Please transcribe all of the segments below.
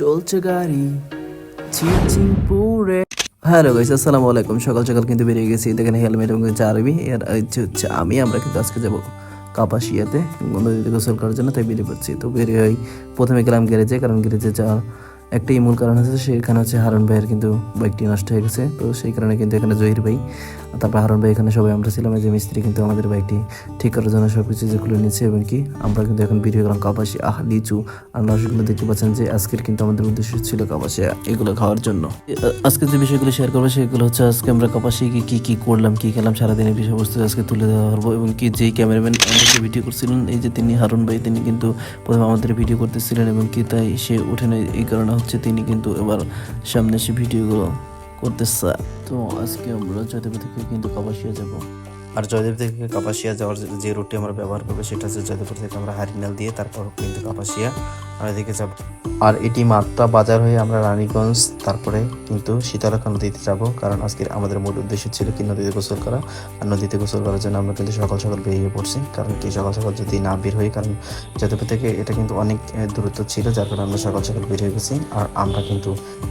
চলছে গাড়ি। চিচিপুরে hello guys আসসালামু আলাইকুম। সকাল সকাল কিন্তু বেরিয়ে গেছি। দেখেন হেলমেট এবং চারবি এর হচ্ছে আমি, আমরা কিন্তু আজকে যাব কাপাসিয়াতে নদীতে গোসল করার জন্য, তাই বেরিয়ে পড়ছি। তো বেরিয়ে প্রথমে গেলাম গ্যারেজে। কারণ গ্যারেজে যাওয়ার একটাই মূল কারণ হচ্ছে সেখানে হচ্ছে হারুন ভাইয়ের কিন্তু বাইকটি নষ্ট হয়ে গেছে। তো সেই কারণে কিন্তু এখানে জহির ভাই তারপর হারুন ভাই এখানে সবাই আমরা ছিলাম যে মিস্ত্রি কিন্তু আমাদের বাইকটি ঠিক করার জন্য সব কিছু যে খুলে নিচ্ছে এবং কি আমরা কিন্তু এখন ভিডিও গেলাম কাপাসি, আহ, লিচু। আর রসগুলো দেখতে পাচ্ছেন যে আজকের কিন্তু আমাদের উদ্দেশ্য ছিল কাপাসি, এগুলো খাওয়ার জন্য। আজকে যে বিষয়গুলো শেয়ার করব সেগুলো হচ্ছে আজকে আমরা কাপাসি কি কি করলাম, কি খেলাম, সারাদিনের বিষয়বস্তু আজকে তুলে দেওয়া হব এবং কি যেই ক্যামেরাম্যান আমাদেরকে ভিডিও করছিলেন, এই যে তিনি হারুন ভাই, তিনি কিন্তু প্রথমে আমাদের ভিডিও করতেছিলেন এবং কি তাই সে উঠে এই কারণে হচ্ছে তিনি কিন্তু এবার সামনে এসে ভিডিওগুলো করতেছে। তো আজকে আমরা জয়দেব থেকে কিন্তু কাপাসিয়া যাব। আর জয়দেব থেকে কাপাসিয়া যাওয়ার যে- রুটি রুটটি আমরা ব্যবহার করব, সেটা হচ্ছে জয়দেবপুর থেকে আমরা হারিনাল দিয়ে তারপর কিন্তু কাপাসিয়া আর এদিকে যাব। আর এটি মাত্রা বাজার হয়ে আমরা রানীগঞ্জ, তারপরে কিন্তু শীতলক্ষা নদীতে যাব, কারণ আজকে আমাদের মূল উদ্দেশ্য ছিল কি নদীতে গোসল করা। আর নদীতে গোসল করার জন্য আমরা কিন্তু সকাল সকাল বেরিয়ে পড়ছি, কারণ কি সকাল সকাল যদি না বের হই, কারণ জয়দেবপুর থেকে এটা কিন্তু অনেক দূরত্ব ছিল, যার কারণে আমরা সকাল সকাল বেরিয়ে গেছি। আর আমরা কিন্তু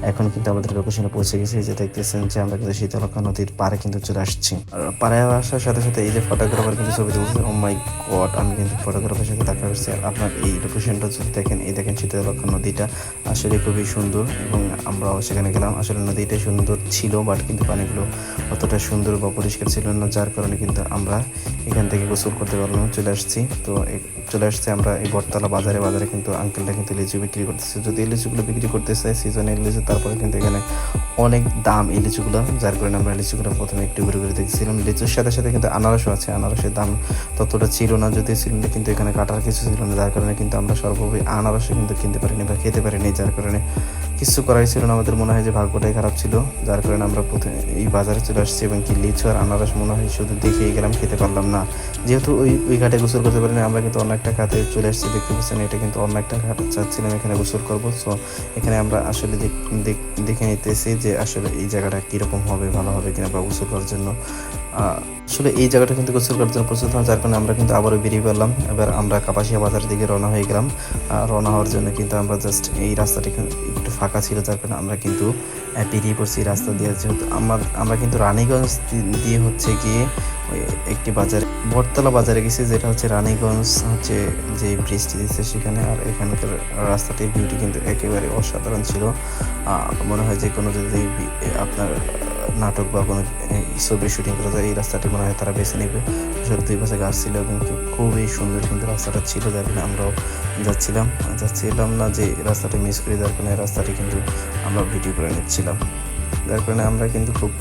এখন কিন্তু আমাদের লোকেশনে পৌঁছে গেছি, যে দেখতেছেন যে আমরা কিন্তু শীতলক্ষা নদীর পাড়ে কিন্তু চলে আসছি। আর পাড়ে আসার সাথে সাথে এই যে ফটোগ্রাফার কিন্তু ছবি তুলছে ও মাই গড আমি কিন্তু ফটোগ্রাফার সাথে দেখা করছি। আর আপনার এই লোকেশনটা যদি দেখেন, এই দেখেন শীতলক্ষা নদীটা আসলে খুবই সুন্দর এবং আমরাও সেখানে গেলাম। আসলে নদীটা সুন্দর ছিল বাট কিন্তু পানিগুলো অতটা সুন্দর বা পরিষ্কার ছিল না, যার কারণে কিন্তু আমরা এখান থেকে গোসল করতে পারলাম, চলে আসছি। তো চলে আসছে আমরা এই বটতলা বাজারে। বাজারে কিন্তু আঙ্কেলটা কিন্তু লিচু বিক্রি করতেছে। যদি এই লিচুগুলো বিক্রি করতেছে সিজনের লিচু, তারপরে কিন্তু এখানে অনেক দাম এই লিচুগুলো, যার কারণে আমরা লিচুগুলো প্রথমে একটু ঘুরে ঘুরে দেখছিলাম। লিচুর সাথে সাথে কিন্তু আনারসও আছে। আনারসের দাম ততটা ছিল না যদি ছিল না, কিন্তু এখানে কাটার কিছু ছিল না, যার কারণে কিন্তু আমরা সর্বোপরি আনারসও কিন্তু কিনতে পারিনি বা খেতে পারিনি, যার কারণে কিছু করাই ছিল না, আমাদের মনে হয় যে ভাগ্যটাই খারাপ ছিল। যার কারণে আমরা এই বাজারে চলে আসছি এবং কি লিচু আর আনারস মনে হয় শুধু দেখেই গেলাম, খেতে পারলাম না। যেহেতু ওই ওই ঘাটে গোসল করতে পারিনি, আমরা কিন্তু অন্য একটা ঘাটে চলে আসছি, দেখতে পাচ্ছেন, এটা কিন্তু অন্য একটা ঘাট, চাচ্ছিলাম এখানে গোসল করব। সো এখানে আমরা আসলে দেখ- নিতেছি যে আসলে এই জায়গাটা কীরকম হবে, ভালো হবে কিনা বা গোসল করার জন্য। আসলে এই জায়গাটা কিন্তু গোসল করার জন্য প্রস্তুত হয়, যার কারণে আমরা কিন্তু আবারও বেরিয়ে পেলাম এবার আমরা কাপাসিয়া বাজারের দিকে রওনা হয়ে গেলাম। রওনা হওয়ার জন্য কিন্তু আমরা জাস্ট এই রাস্তাটি একটু ফাঁকা ছিল, যার কারণে আমরা কিন্তু বেরিয়ে পড়ছি রাস্তা দিয়ে। যেহেতু আমার, আমরা কিন্তু রানীগঞ্জ দিয়ে হচ্ছে গিয়ে একটি বাজারে, বটতলা বাজারে গেছি, যেটা হচ্ছে রানীগঞ্জ হচ্ছে যে বৃষ্টি দিচ্ছে সেখানে। আর এখানকার রাস্তাটির বিউটি কিন্তু একেবারে অসাধারণ ছিল। মনে হয় যে কোনো যদি আপনার নাটক বা কোনো এই ছবি শুটিং করা যায় এই রাস্তাটি মনে হয় তারা বেছে নেবে। আসলে দুই পাশে গাছ ছিল এবং খুবই সুন্দর সুন্দর রাস্তাটা ছিল যার কারণে আমরাও যাচ্ছিলাম। যাচ্ছিলাম না যে রাস্তাটি মিস করি, যার কারণে রাস্তাটি কিন্তু আমরা ভিডিও করে নিচ্ছিলাম। যার কারণে আমরা কিন্তু খুব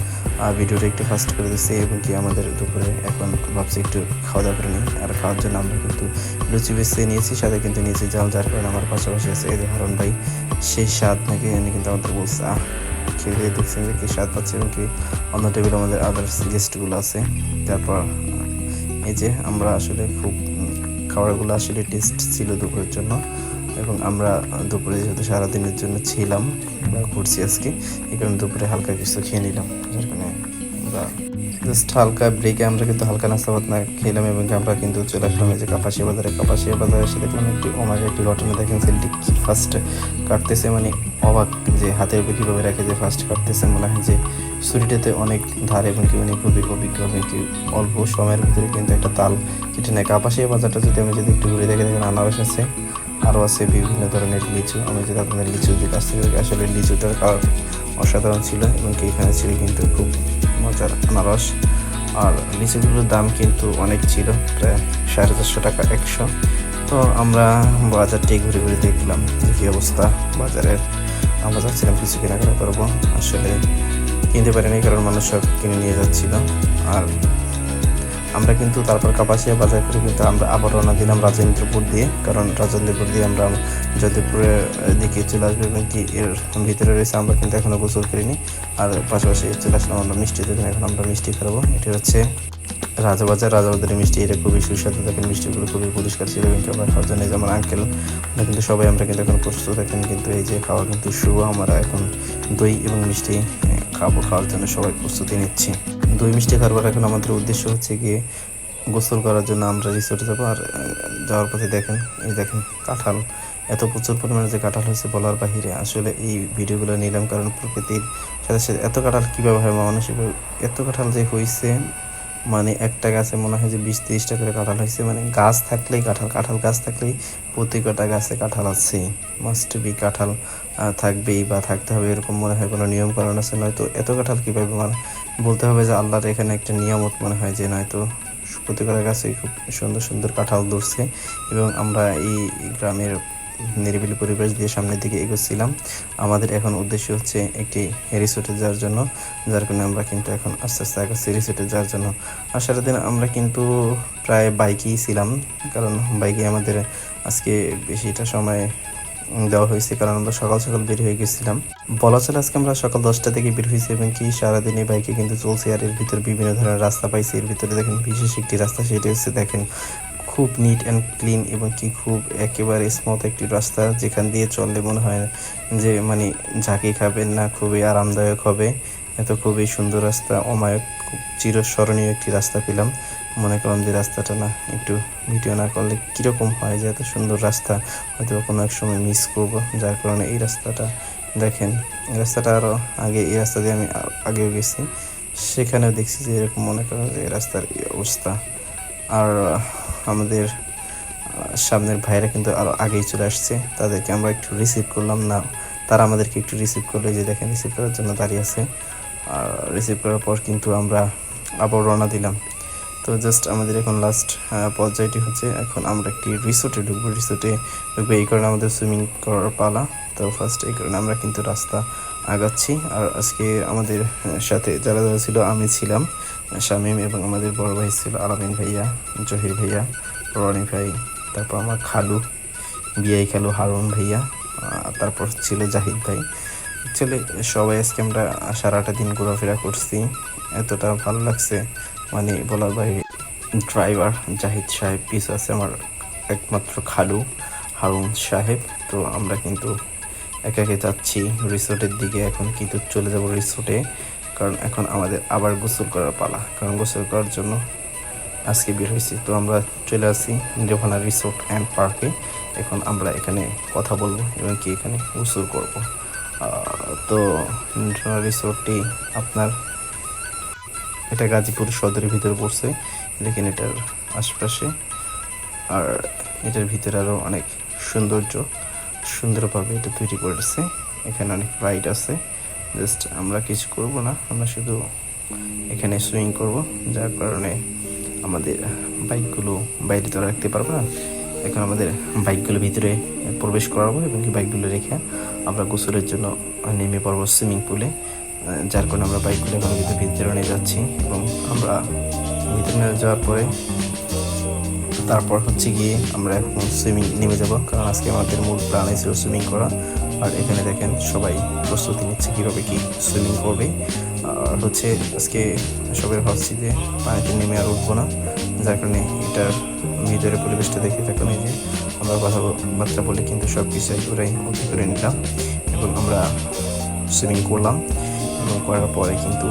ভিডিওটা একটু ফাস্ট করে দিচ্ছি এবং কি আমাদের দুপুরে এখন ভাবছি একটু খাওয়া দাওয়া করে নিই। আর খাওয়ার জন্য আমরা কিন্তু লুচি বেছে নিয়েছি, সাথে কিন্তু নিয়েছি জাল যার কারণে আমার পাশাপাশি আছে এই যে হারুন ভাই। সেই স্বাদ নাকি কিন্তু আমাদের বলছে খেয়ে দেখছেন যে কি স্বাদ পাচ্ছে এবং কি অন্য টেবিলে আমাদের আদার্স গেস্টগুলো আছে। তারপর এই যে আমরা আসলে খুব খাবারগুলো আসলে টেস্ট ছিল দুপুরের জন্য এবং আমরা দুপুরে যেহেতু সারাদিনের জন্য ছিলাম বা ঘুরছি আজকে, এই কারণে দুপুরে হালকা কিছু খেয়ে নিলাম। যার কারণে আমরা জাস্ট হালকা ব্রেকে আমরা কিন্তু হালকা নাস্তা না খেলাম এবং আমরা কিন্তু চলে আসলাম এই যে কাপাসিয়া বাজারে। কাপাসিয়া বাজারে এসে দেখলাম একটি অমাকে একটি ঘটনা দেখেন, সেলটি ফার্স্ট কাটতেছে মানে অবাক যে হাতের উপরে কীভাবে রাখে যে ফার্স্ট কাটতেছে মনে হয় যে ছুরিটাতে অনেক ধার এবং কি উনি খুবই অভিজ্ঞ এবং কি অল্প সময়ের ভিতরে কিন্তু একটা তাল কেটে নেয়। কাপাসিয়া বাজারটা যদি আমি যদি একটু ঘুরে দেখে দেখেন, আনারস আছে, আরও আছে বিভিন্ন ধরনের লিচু। আমি যদি আপনাদের লিচু যে কাছ থেকে আসলে লিচুটার কালার অসাধারণ ছিল এবং কি এখানে ছিল কিন্তু খুব মজার আনারস। আর লিচুগুলোর দাম কিন্তু অনেক ছিল, প্রায় সাড়ে চারশো টাকা একশো। তো আমরা বাজারটি ঘুরে ঘুরে দেখলাম কী অবস্থা বাজারের। আমরা যাচ্ছিলাম কিছু কেনাকাটা করব। আসলে কিনতে পারিনি কারণ মানুষ সব কিনে নিয়ে যাচ্ছিল। আর আমরা কিন্তু তারপর কাপাসিয়া বাজার করে কিন্তু আমরা আবার রওনা দিলাম রাজেন্দ্রপুর দিয়ে। কারণ রাজেন্দ্রপুর দিয়ে আমরা যদুপুরের দিকে চলে আসব এবং কি এর ভিতরে রয়েছে আমরা কিন্তু এখনও গোসল করিনি। আর পাশাপাশি চলে আসলাম আমরা মিষ্টি দোকানে। এখন আমরা মিষ্টি খাব। এটি হচ্ছে রাজাবাজার রাজাবাজারের মিষ্টি, এটা খুবই সুস্বাদু। দেখেন মিষ্টিগুলো খুবই পরিষ্কার ছিল কিন্তু আমরা খাওয়ার জন্য যেমন আঙ্কেল আমরা কিন্তু সবাই আমরা কিন্তু এখন প্রস্তুত। থাকেন কিন্তু এই যে খাওয়া কিন্তু শুভ, আমরা এখন দই এবং মিষ্টি খাব, খাওয়ার জন্য সবাই প্রস্তুতি নিচ্ছি। দই মিষ্টি খাবার এখন আমাদের উদ্দেশ্য হচ্ছে গিয়ে গোসল করার জন্য আমরা রিসোর্টে যাব। আর যাওয়ার পথে দেখেন, এই দেখেন কাঁঠাল। এত প্রচুর পরিমাণে যে কাঁঠাল হয়েছে বলার বাহিরে। আসলে এই ভিডিওগুলো নিলাম কারণ প্রকৃতির সাথে সাথে এত কাঁঠাল কীভাবে হয় মানুষ এত কাঁঠাল যে হয়েছে মানে একটা গাছে মনে হয় যে বিশ তিরিশটা করে কাঁঠাল হয়েছে। মানে গাছ থাকলেই কাঁঠাল কাঁঠাল গাছ থাকলেই প্রতি কটা গাছে কাঁঠাল আছে। মাস্ট বি কাঁঠাল থাকবেই বা থাকতে হবে, এরকম মনে হয় কোনো নিয়ম কারণ আছে। নয়তো এত কাঁঠাল কীভাবে মানে বলতে হবে যে আল্লাহর এখানে একটা নিয়ামত মনে হয় যে নয়তো প্রতি কটা গাছে খুব সুন্দর সুন্দর কাঁঠাল ধরছে। এবং আমরা এই গ্রামের নিরিবিলি পরিবেশ দিয়ে সামনের দিকে এগোচ্ছিলাম। আমাদের এখন উদ্দেশ্য হচ্ছে একটি রিসোর্টে যাওয়ার জন্য, যার কারণে আমরা কিন্তু এখন আস্তে আস্তে আগাচ্ছি রিসোর্টে যাওয়ার জন্য। আর সারাদিন আমরা কিন্তু প্রায় বাইকেই ছিলাম, কারণ বাইকে আমাদের আজকে বেশিটা সময় দেওয়া হয়েছে, কারণ আমরা সকাল সকাল বের হয়ে গেছিলাম। বলা চলে আজকে আমরা সকাল দশটা থেকে বের হয়েছি এবং কি সারাদিন এই বাইকে কিন্তু চলছে। আর এর ভিতরে বিভিন্ন ধরনের রাস্তা পাইছি। এর ভিতরে দেখেন বিশেষ একটি রাস্তা, সেটি হচ্ছে দেখেন খুব নিট অ্যান্ড ক্লিন এবং কি খুব একেবারে স্মুথ একটি রাস্তা যেখান দিয়ে চললে মনে হয় যে মানে ঝাঁকি খাবেন না, খুবই আরামদায়ক হবে। এত খুবই সুন্দর রাস্তা, অমায়ক, খুব চিরস্মরণীয় একটি রাস্তা পেলাম। মনে করলাম যে রাস্তাটা না, একটু ভিডিও না করলে কীরকম হয় যে এত সুন্দর রাস্তা হয়তো কোনো এক সময় মিস করব। যার কারণে এই রাস্তাটা দেখেন রাস্তাটা আরও আগে, এই রাস্তা দিয়ে আমি আগেও গেছি। সেখানেও দেখছি যে এরকম মনে করেন যে রাস্তার অবস্থা। আর আমাদের সামনের ভাইরা কিন্তু আরও আগেই চলে আসছে। তাদেরকে আমরা একটু রিসিভ করলাম না। তারা আমাদেরকে একটু রিসিভ করল যে দেখেন রিসিভ করার জন্য দাঁড়িয়ে আছে। আর রিসিভ করার পর কিন্তু আমরা আবার রওনা দিলাম। তো জাস্ট আমাদের এখন লাস্ট পর্যায়টি হচ্ছে, এখন আমরা একটি রিসোর্টে ঢুকবো। রিসোর্টে ঢুকবো এই কারণে আমাদের সুইমিং করার পালা। তো ফার্স্ট এই কারণে আমরা কিন্তু রাস্তা আগাচ্ছি। আর আজকে আমাদের সাথে যারা যারা ছিল, আমি ছিলাম। শামীম এবং আমাদের বড় ভাই ছিল আলামিন ভাইয়া, জহির ভাইয়া, রনি ভাই, তারপর আমার খালু, বিআই খালু হারুন ভাইয়া তারপর ছিল জাহিদ ভাই। অ্যাকচুয়ালি সবাই আজকে আমরা সারাটা দিন ঘোরাফেরা করছি। এতটা ভালো লাগছে। মানে বলার বাইরে ড্রাইভার জাহিদ সাহেব পিস আছে আমার একমাত্র খালু হারুন সাহেব। তো আমরা কিন্তু একে একে যাচ্ছি রিসোর্টের দিকে। এখন কিন্তু চলে যাব রিসোর্টে কারণ এখন আমাদের আবার গোসল করার পালা। কারণ গোসল করার জন্য আজকে বের হয়েছি। তো আমরা চলে আসি নির্ভানা রিসোর্ট অ্যান্ড পার্কে। এখন আমরা এখানে কথা বলব এবং কি এখানে গোসল করব। তো নির্ভানা রিসোর্টটি আপনার এটা গাজীপুর সদরের ভিতরে পড়ছে দেখেন এটার আশপাশে। আর এটার ভিতরে আরও অনেক সৌন্দর্য সুন্দরভাবে এটা তৈরি করেছে। এখানে অনেক রাইড আছে। জাস্ট আমরা কিছু করব না, আমরা শুধু এখানে সুইং করব, যার কারণে আমাদের বাইকগুলো বাইরে তো রাখতে পারব না। এখন আমাদের বাইকগুলো ভিতরে প্রবেশ করাবো এবং বাইকগুলো রেখে আমরা গোসলের জন্য নেমে পড়ব সুইমিং পুলে যার কারণে আমরা বাইকগুলো এখন কিন্তু ভিতরে নিয়ে যাচ্ছি এবং আমরা ভিতরে নিয়ে যাওয়ার পরে তারপর হচ্ছে গিয়ে আমরা এখন সুইমিং নেমে যাব। কারণ আজকে আমাদের মূল প্ল্যান ছিল সুইমিং করা। আর এখানে দেখেন সবাই প্রস্তুতি নিচ্ছে কীভাবে কি সুইমিং করবে। আর হচ্ছে আজকে সবাই ভাবছি যে পানিতে নেমে আর উঠবো না, যার কারণে এটার ভিতরে পরিবেশটা দেখে এই যে আমরা কথাবার্তা বলে কিন্তু সব কিছু একবারে ওকে করে নিলাম এবং আমরা সুইমিং করলাম এবং করার পরে কিন্তু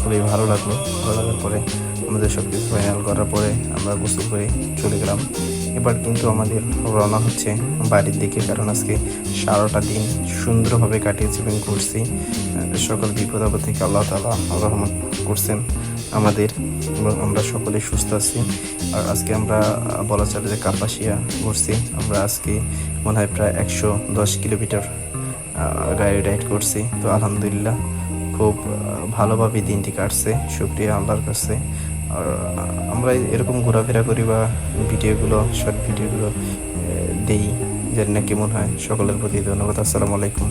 খুবই ভালো লাগল। ভালো লাগার পরে আমাদের সব কিছু ফাইনাল করার পরে আমরা গোসল করে চলে গেলাম। এবার কিন্তু আমাদের রওনা হচ্ছে বাড়ির দিকে, কারণ আজকে সারাটা দিন সুন্দরভাবে কাটিয়েছি এবং ঘুরছি। সকল বিপদ আপদ থেকে আল্লাহ তালা রহমত করছেন আমাদের এবং আমরা সকলে সুস্থ আছি। আর আজকে আমরা বলা চলে যে কাপাসিয়া ঘুরছি। আমরা আজকে মনে হয় প্রায় একশো দশ কিলোমিটার গাড়ি রাইড করছি। তো আলহামদুলিল্লাহ খুব ভালোভাবে দিনটি কাটছে। শুক্রিয়া আল্লাহর কাছে। আমরা এরকম ঘোরাফেরা করি বা ভিডিওগুলো শর্ট ভিডিওগুলো দেই যার না কেমন হয় সকলের প্রতি ধন্যবাদ। আসসালামু আলাইকুম।